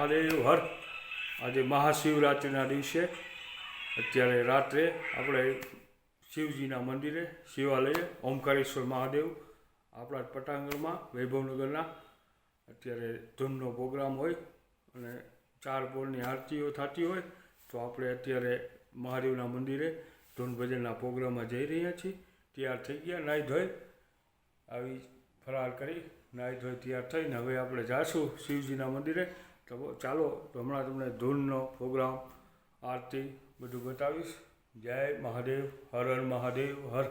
મહાદેવ હર. આજે મહાશિવરાત્રિના દિવસે અત્યારે રાત્રે આપણે શિવજીના મંદિરે શિવાલયે, ઓમકારેશ્વર મહાદેવ, આપણા પટાંગણમાં, વૈભવનગરના અત્યારે ધૂનનો પ્રોગ્રામ હોય અને ચાર પોળની આરતીઓ થતી હોય, તો આપણે અત્યારે મહાદેવના મંદિરે ધૂન ભજનના પ્રોગ્રામમાં જઈ રહ્યા છીએ. તૈયાર થઈ ગયા નાહી ધોઈ, આવી ફરાર કરી નાહી ધોઈ તૈયાર થઈને હવે આપણે જાશું શિવજીના મંદિરે. તો ચાલો, હમણાં તમને ધૂનનો પ્રોગ્રામ, આરતી બધું બતાવીશ. જય મહાદેવ, હર હર મહાદેવ, હર.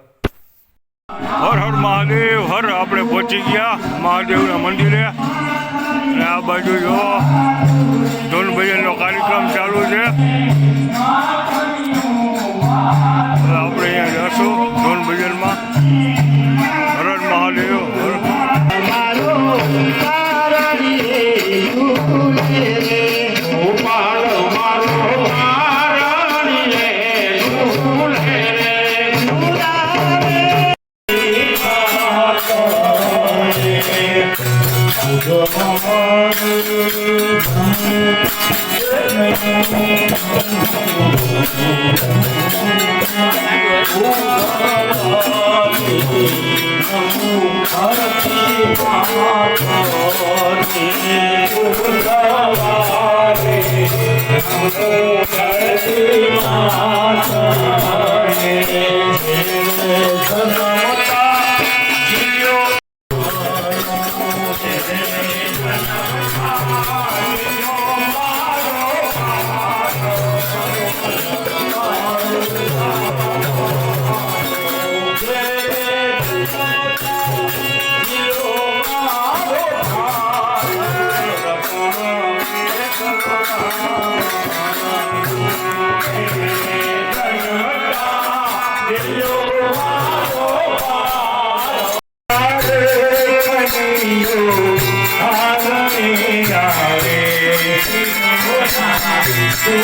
હર હર મહાદેવ, હર. આપણે પહોંચી ગયા મહાદેવના મંદિરે. અને આ બાજુ જો ધૂન ભજનનો કાર્યક્રમ ચાલુ છે. Oh,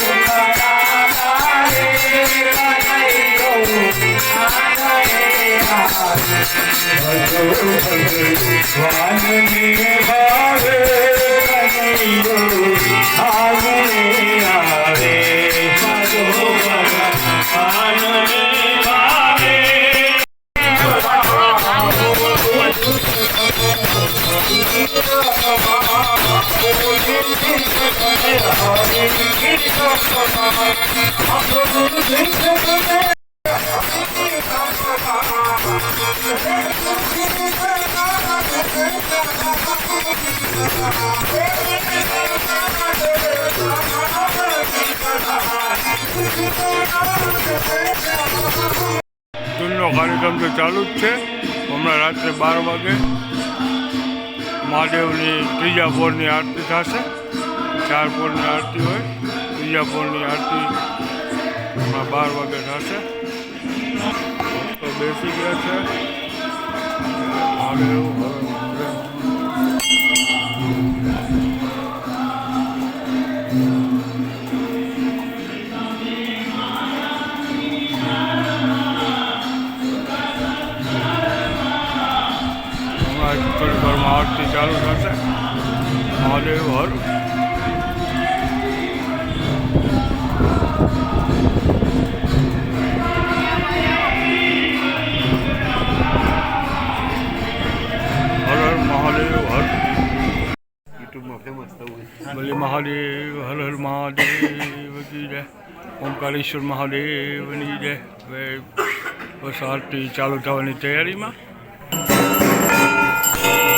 ધૂનનો કાર્યક્રમ તો ચાલુ જ છે હમણાં રાત્રે બાર વાગે મહાદેવની ત્રીજા ફોરની આરતી થશે. ચાર ફોરની આરતી હોય, ત્રીજા ફોરની આરતી બાર વાગે થશે. તો બેસી ગયા છે. મહાદેવ હર હમણાં વારમાં આરતી ચાલુ થશે. મહાદેવ હર. બોલે મહાદેવ હર હર મહાદેવ કી જય. ઓમકારેશ્વર મહાદેવની જય. હવે બસ આરતી ચાલુ થવાની તૈયારીમાં. Thank you.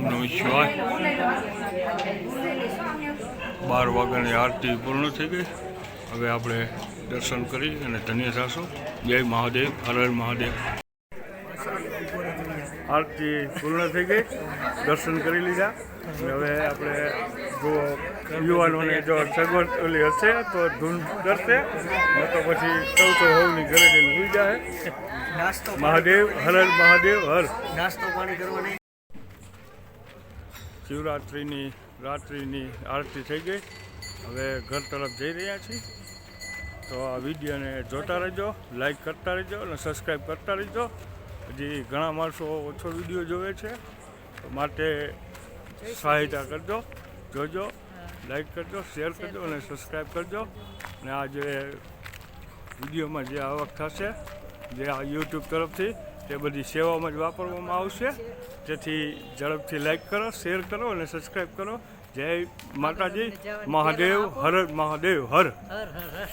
ઓમ નમ બાર વાગ્યાની આરતી પૂર્ણ થઈ ગઈ. હવે આપણે દર્શન કરી અને ધન્ય થશો. જય મહાદેવ હર મહાદેવ. આરતી પૂર્ણ થઈ ગઈ. દર્શન કરી લીધા. હવે આપણે જો યુવાનોને જો સગવડ ઓલી હશે તો ધૂન કરશે. ન તો પછી સૌ તો હોવની ઘરે જઈને સુઈ જાય મહાદેવ હર મહાદેવ હર. નાસ્તો પાણી કરવાની. શિવરાત્રિની રાત્રિની આરતી થઈ ગઈ. હવે ઘર તરફ જઈ રહ્યા છીએ. તો આ વિડીયોને જોતા રહેજો લાઈક કરતા રહેજો અને સબસ્ક્રાઈબ કરતા રહેજો. હજી ઘણા માણસો ઓછો વીડિયો જોવે છે. માટે સહાયતા કરજો જોજો લાઈક કરજો શેર કરજો. અને સબસ્ક્રાઈબ કરજો. અને આ જે વિડીયોમાં જે આવક થશે જે આ યુટ્યુબ તરફથી તે બધી સેવામાં જ વાપરવામાં આવશે. જેથી ઝડપથી લાઈક કરો શેર કરો અને સબસ્ક્રાઈબ કરો. જય માતાજી. મહાદેવ હર મહાદેવ હર હર હર.